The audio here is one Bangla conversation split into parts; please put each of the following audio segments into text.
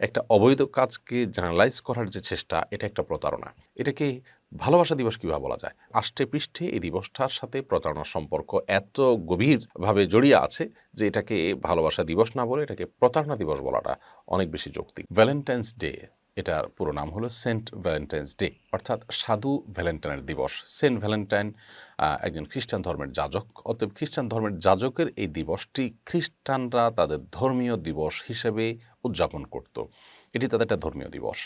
একটা অবৈধ কাজকে জার্নালাইজ করার যে চেষ্টা, এটা একটা প্রতারণা। এটাকে ভালোবাসা দিবস কীভাবে বলা যায়? আষ্টে পৃষ্ঠে এই দিবসটার সাথে প্রতারণার সম্পর্ক এত গভীরভাবে জড়িয়ে আছে যে এটাকে ভালোবাসা দিবস না বলে এটাকে প্রতারণা দিবস বলাটা অনেক বেশি যৌক্তিক। ভ্যালেন্টাইন্স ডে এটার পুরো নাম হলো সেন্ট ভ্যালেন্টাইন্স ডে, অর্থাৎ সাধু ভ্যালেন্টাইনের দিবস। সেন্ট ভ্যালেন্টাইন একজন খ্রিস্টান ধর্মের যাজক, অতএব খ্রিস্টান ধর্মের যাজকের এই দিবসটি খ্রিস্টানরা তাদের ধর্মীয় দিবস হিসেবে উদযাপন করত। এটি তাদের একটা ধর্মীয় দিবস।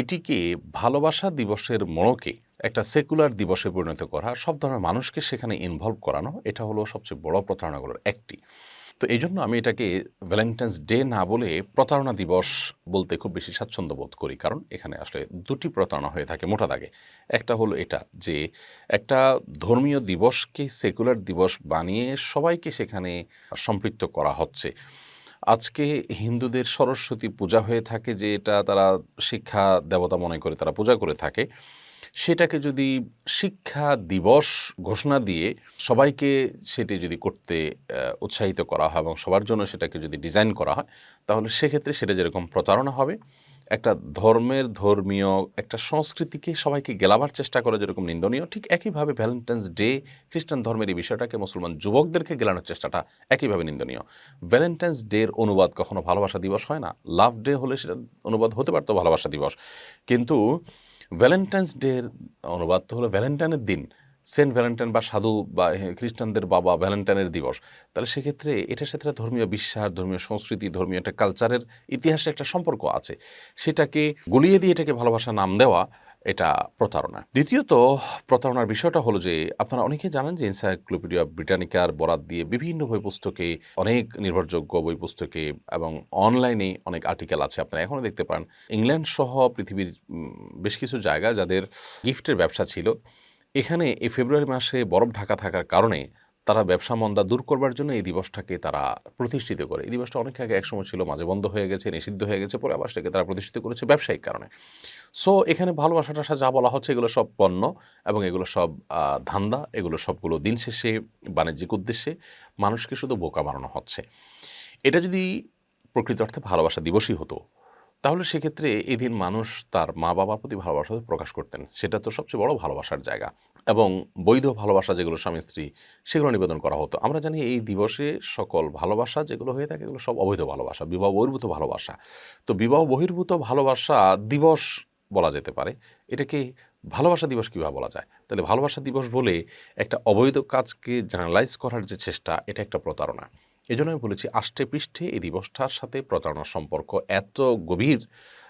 এটিকে ভালোবাসা দিবসের মোড়কে একটা সেকুলার দিবসে পরিণত করা, সব ধরনের মানুষকে সেখানে ইনভলভ করানো, এটা হলো সবচেয়ে বড় প্রতারণাগুলোর একটি। তো এই জন্য আমি এটাকে ভ্যালেন্টাইন্স ডে না বলে প্রতারণা দিবস বলতে খুব বেশি স্বাচ্ছন্দ্য বোধ করি। কারণ এখানে আসলে দুটি প্রতারণা হয়ে থাকে মোটা দাগে। একটা হলো এটা যে একটা ধর্মীয় দিবসকে সেকুলার দিবস বানিয়ে সবাইকে সেখানে সম্পৃক্ত করা হচ্ছে। আজকে হিন্দুদের সরস্বতী পূজা হয়ে থাকে যে এটা তারা শিক্ষা দেবতা মনে করে, তারা পূজা করে থাকে, সেটাকে যদি শিক্ষা দিবস ঘোষণা দিয়ে সবাইকে সেটি যদি করতে উৎসাহিত করা হয় এবং সবার জন্য সেটাকে যদি ডিজাইন করা হয়, তাহলে সেক্ষেত্রে সেটা যেরকম প্রতারণা হবে একটা ধর্মের, ধর্মীয়, একটা সংস্কৃতিকে সবাইকে গেলাবার চেষ্টা করা যেরকম নিন্দনীয়, ঠিক একইভাবে ভ্যালেন্টাইন্স ডে খ্রিস্টান ধর্মের এই বিষয়টাকে মুসলমান যুবকদেরকে গেলানোর চেষ্টাটা একইভাবে নিন্দনীয়। ভ্যালেন্টাইন্স ডের অনুবাদ কখনো ভালোবাসা দিবস হয় না। লাভ ডে হলে সেটা অনুবাদ হতে পারতো ভালোবাসা দিবস। কিন্তু ভ্যালেন্টাইন্স ডের অনুবাদ তো হলো ভ্যালেন্টাইনের দিন। সেন্ট ভ্যালেন্টাইন বা সাধু বা খ্রিস্টানদের বাবা ভ্যালেন্টাইনের দিবস। তাহলে সেক্ষেত্রে এটার সাথে ধর্মীয় বিশ্বাস, ধর্মীয় সংস্কৃতি, ধর্মীয় একটা কালচারের ইতিহাসে একটা সম্পর্ক আছে। সেটাকে গুলিয়ে দিয়ে এটাকে ভালোবাসা নাম দেওয়া এটা প্রতারণা। দ্বিতীয়ত প্রতারণার বিষয়টা হলো যে, আপনারা অনেকে জানেন যে এনসাইক্লোপিডিয়া ব্রিটানিকার বরাত দিয়ে বিভিন্ন বই পুস্তকে অনেক নির্ভরযোগ্য বই পুস্তকে এবং অনলাইনে অনেক আর্টিকেল আছে। আপনারা এখনও দেখতে পান। ইংল্যান্ড সহ পৃথিবীর বেশ কিছু জায়গা যাদের গিফটের ব্যবসা ছিল। এখানে এই ফেব্রুয়ারি মাসে বরফ ঢাকা থাকার কারণে তারা ব্যবসা মন্দা দূর করবার জন্য এই দিবসটাকে তারা প্রতিষ্ঠিত করে। এই দিবসটা অনেক আগে একসময় ছিল, মাঝে বন্ধ হয়ে গেছে, নিষিদ্ধ হয়ে গেছে, পরে আবার সেটাকে তারা প্রতিষ্ঠিত করেছে ব্যবসায়িক কারণে। সো এখানে ভালোবাসাটা যা বলা হচ্ছে এগুলো সব পণ্য এবং এগুলো সব ধান্দা, এগুলো সবগুলো দিন শেষে বাণিজ্যিক উদ্দেশ্যে মানুষকে শুধু বোকা বানানো হচ্ছে। এটা যদি প্রকৃত অর্থে ভালোবাসা দিবসই হতো তাহলে সেক্ষেত্রে এদিন মানুষ তার মা বাবার প্রতি ভালোবাসা প্রকাশ করতেন। সেটা তো সবচেয়ে বড় ভালোবাসার জায়গা। এবং বৈধ ভালোবাসা যেগুলো স্বামী স্ত্রী, সেগুলো নিবেদন করা হতো। আমরা জানি এই দিবসে সকল ভালোবাসা যেগুলো হয়ে থাকে, এগুলো সব অবৈধ ভালোবাসা বিবাহ বহির্ভূত ভালোবাসা। তো বিবাহ বহির্ভূত ভালোবাসা দিবস বলা যেতে পারে। এটাকে ভালোবাসা দিবস কীভাবে বলা যায়? তাহলে ভালোবাসা দিবস বলে একটা অবৈধ কাজকে জার্নালাইজ করার যে চেষ্টা, এটা একটা প্রতারণা। এই জন্য আমি বলেছি আষ্টে পৃষ্ঠে এই দিবসটার সাথে প্রতারণার সম্পর্ক এত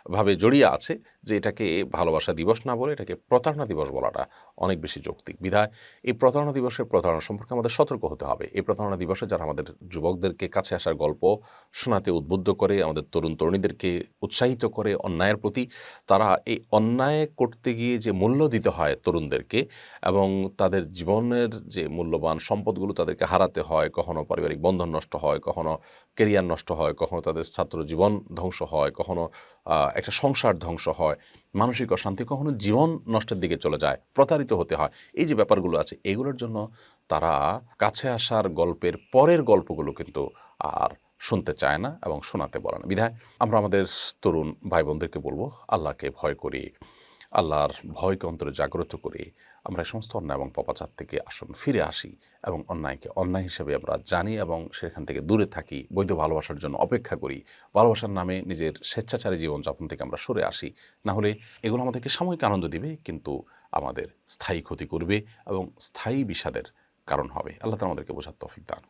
গভীরভাবে জড়িয়ে আছে যে এটাকে ভালোবাসা দিবস না বলে এটাকে প্রতারণা দিবস বলাটা অনেক বেশি যৌক্তিক বিধায়। এই প্রতারণা দিবসের প্রতারণা সম্পর্কে আমাদের সতর্ক হতে হবে। এই প্রতারণা দিবসে যারা আমাদের যুবকদেরকে কাছে আসার গল্প শোনাতে উদ্বুদ্ধ করে, আমাদের তরুণ তরুণীদেরকে উৎসাহিত করে অন্যায়ের প্রতি, তারা এই অন্যায় করতে গিয়ে যে মূল্য দিতে হয় তরুণদেরকে এবং তাদের জীবনের যে মূল্যবান সম্পদগুলো তাদেরকে হারাতে হয়, কখনো পারিবারিক বন্ধন নষ্ট হয়, কখনো কেরিয়ার নষ্ট হয়, কখনো তাদের ছাত্র জীবন ধ্বংস হয়, কখনো একটা সংসার ধ্বংস হয়, মানসিক অশান্তি কখনো জীবন নষ্টের দিকে চলে যায়, প্রতারিত হতে হয়। এই যে ব্যাপারগুলো আছে, এগুলোর জন্য তারা কাছে আসার গল্পের পরের গল্পগুলো কিন্তু আর শুনতে চায় না এবং শোনাতে বলে না। বিধায় আমরা আমাদের তরুণ ভাই বোনদেরকে বলব, আল্লাহকে ভয় করি আল্লাহর ভয়কে অন্তরে জাগ্রত করে আমরা সমস্ত অন্যায় এবং পপাচার থেকে আসুন, ফিরে আসি এবং অন্যায়কে অন্যায় হিসেবে আমরা জানি এবং সেখান থেকে দূরে থাকি, বৈধ ভালোবাসার জন্য অপেক্ষা করি, ভালোবাসার নামে নিজের স্বেচ্ছাচারী জীবনযাপন থেকে আমরা সরে আসি। না হলে এগুলো আমাদেরকে সাময়িক আনন্দ দিবে, কিন্তু আমাদের স্থায়ী ক্ষতি করবে এবং স্থায়ী বিষাদের কারণ হবে। আল্লাহ আমাদেরকে বোঝার তৌফিক দান।